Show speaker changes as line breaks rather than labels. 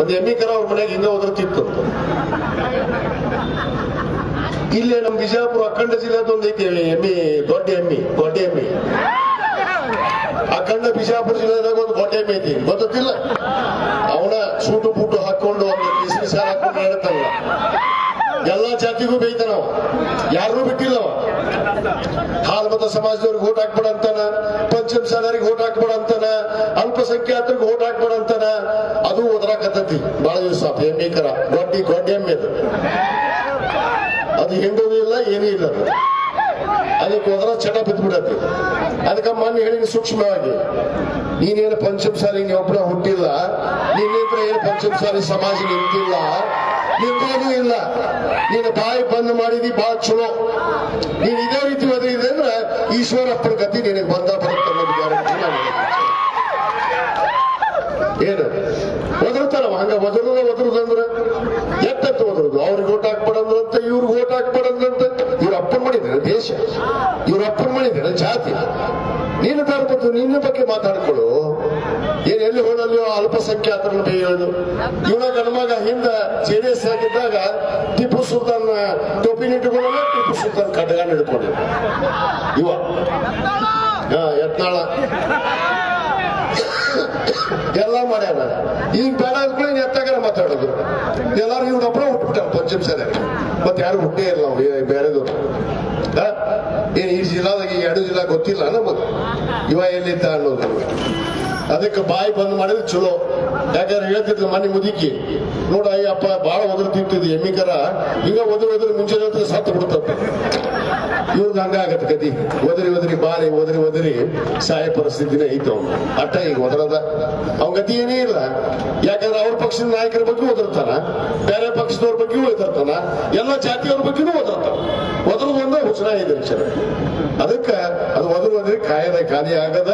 ಒಂದು ಎಮ್ಮಿ ಕರ ಅವ್ರ ಮನೆಗೆ ಹಿಂಗ ಒದರ್ತಿತ್ತು ಇಲ್ಲೇ ನಮ್ ಬಿಜಾಪುರ ಅಖಂಡ ಜಿಲ್ಲೆದ ಒಂದು ಐತಿ ಎಮ್ಮಿ ದೊಡ್ಡ ಎಮ್ಮಿ ದೊಡ್ಡ ಎಮ್ಮಿ. ಅಖಂಡ ಬಿಜಾಪುರ ಜಿಲ್ಲೆದಾಗ ಒಂದು ದೊಡ್ಡ ಎಮ್ಮಿ ಐತಿ ಗೊತ್ತಿಲ್ಲ ಅವನ ಸೂಟು ಬೂಟು ಹಾಕೊಂಡು ಒಂದು ಬಿಸಿ ಹಾಕೊಂಡು ಹೇಳ್ತಾನಲ್ಲ. ಎಲ್ಲಾ ಜಾತಿಗೂ ಬೇಯ್ತಾನ ಯಾರು ಬಿಟ್ಟಿಲ್ಲ ಹಾಲ್ ಹಾಲ್ಮತ ಸಮಾಜದವ್ರಿಗೆ ಓಟ್ ಹಾಕ್ಬೇಡ ಅಂತಾನ, ಪಂಚಮ ಸಾಲರಿಗೆ ಓಟ್ ಹಾಕ್ಬೇಡ ಅಂತಾನ, ಅಲ್ಪಸಂಖ್ಯಾತರಿಗೆ ಓಟ್ ಹಾಕ್ಬೇಡ ಅಂತಾನ ಅದು ಓದ್ರಾಕತ್ತೈತಿ ಬಹಳ ದಿವಸ ಪ್ರೇಮಿಕರ ಗೊಡ್ಡಿ ಗೊಡ್ಡಿ ಎಮ್ಮೆ ಅದು. ಅದು ಹಿಂಡೋದು ಇಲ್ಲ, ಏನೂ ಇಲ್ಲ ಅದು. ಅದಕ್ಕೆ ಹೋದ್ರ ಚಟ ಬಿದ್ದ್ಬಿಡತ್ತೆ ಅದಕ್ಕೆ ಮೊನ್ನೆ ಹೇಳಿ ಸೂಕ್ಷ್ಮವಾಗಿ, ನೀನೇನು ಪಂಚಮ ಸಾರಿ ನೀವು ಒಬ್ಬನ ಹುಟ್ಟಿಲ್ಲ. ನಿನ್ನಿಂದ ಏನು ಪಂಚಮ ಸಾರಿ ಸಮಾಜ ನಿಂತಿಲ್ಲ. ನಿಂತೇನೂ ಇಲ್ಲ. ನೀನು ಬಾಯಿ ಬಂದ್ ಮಾಡಿದಿ, ಬಾಳ ಚಲೋ. ನೀನ್ ಇದೇ ರೀತಿ ಅಂದ್ರೆ ಈಶ್ವರಪ್ಪನ ಗತಿ ನಿನಗೆ ಬಂದ ಬರುತ್ತೆ ಅನ್ನೋದು ಗ್ಯಾರಂಟಿ ನಾನು ಏನು? ಒದರ್ತಾರವ ಹಂಗ ಒದರದ ಒದರುದಂದ್ರ ಎತ್ತಂತ ಒದರುದು. ಅವ್ರಿಗೆ ಓಟ್ ಹಾಕ್ಬಾರ್ದಂತ, ಇವ್ರಿಗೆ ಓಟ್ ಹಾಕ್ಬಾರ್ದಂತ. ಇವ್ರ ಅಪ್ಪನ ಮಾಡಿದ್ರೆ ದೇಶ. ಇವ್ರ ಅಪ್ಪನ ಮಾಡಿದ್ರೆ ಜಾತಿ. ನೀನು ತರ್ಬೋದು ನಿನ್ನ ಬಗ್ಗೆ ಮಾತಾಡ್ಕೊಳ್ಳು. ಏನ್ ಎಲ್ಲಿ ಹೋದಲ್ಲಿ ಅಲ್ಪಸಂಖ್ಯಾತರನ್ನ ಬೇಯೋದು ಇವನ ಗಣಮಗ ಹಿಂದ ಜೆ ಡಿ ಎಸ್ ಆಗಿದ್ದಾಗ ಟಿಪ್ಪು ಸುಲ್ತಾನ್, ಟೋಪಿ ಇಟ್ಟುಕೊಳ್ಳೋಣ ಟಿಪ್ಪು ಸುಲ್ತಾನ್ ಕಡ್ಗಾನ ಹಿಡ್ಕೊಂಡು ಇವ. ಯತ್ನಾಳ. ಎಲ್ಲ ಮಾಡ್ಯಾರ ಈಗ ಬೇಡ ಅಂದ್ಕೊಳ್ಳಿ ಎತ್ತಾಗಲ್ಲ ಮಾತಾಡೋದು. ಎಲ್ಲರೂ ಇವ್ನೊಬ್ಬರ ಹುಟ್ಬಿಟ್ಟ ಪಂಚಮ ಸರಿ ಮತ್ತೆ ಯಾರು ಹುಟ್ಟೇ ಇಲ್ಲ ನಾವು ಬೇರೆದು? ಏನ್ ಈ ಜಿಲ್ಲಾದಾಗ ಈ ಎರಡು ಜಿಲ್ಲಾ ಗೊತ್ತಿಲ್ಲ ನಮಗ. ಇವ ಎಲ್ಲಿದ್ದ ಅನ್ನೋದು. ಅದಕ್ಕೆ ಬಾಯಿ ಬಂದ್ ಮಾಡಿದ್ರೆ ಚಲೋ. ಯಾಕಂದ್ರೆ ಹೇಳ್ತಿದ್ರು ಮನೆ ಮುದುಕಿ, ನೋಡ ಅಯ್ಯಪ್ಪ, ಬಾಳ ಒದರ್ತಿರ್ತಿದ್ವಿ ಎಮ್ಮಿಕರ. ಹಿಂಗ ಒದ್ರ ಒದ್ರ ಮುಂಚೆ ಸತ್ತು ಬಿಡ್ತಪ್ಪ ಇವ್ರಿಗೆ ಹಂಗಾಗತ್ತೆ ಗತಿ ಒದರಿ ಒದರಿ, ಬಾರಿ, ಒದರಿ ಒದರಿ. ಸಾಯ ಪರಿಸ್ಥಿತಿನೇ ಐತೆ ಅವ್ನು. ಅಟ್ಟ ಈಗ ಒದರದ. ಅವ್ ಗತಿ ಏನೇ ಇಲ್ಲ. ಯಾಕಂದ್ರೆ ಅವ್ರ ಪಕ್ಷದ ನಾಯಕರ ಬಗ್ಗೆ ಒದರ್ತಾನ. ಬೇರೆ ಪಕ್ಷದವ್ರ ಬಗ್ಗೆ ಒದರ್ತಾನ. ಎಲ್ಲ ಜಾತಿಯವ್ರ ಬಗ್ಗೆನೂ ಒದರ್ತಾನ. ಒದರದು ಒಂದೇ ಹುಚ್ಚನ ಇದೆ ಅದಕ್ಕೆ ಅದು ಒದರು ಒದರಿ ಕಾಯದ ಖಾಲಿ ಆಗದ.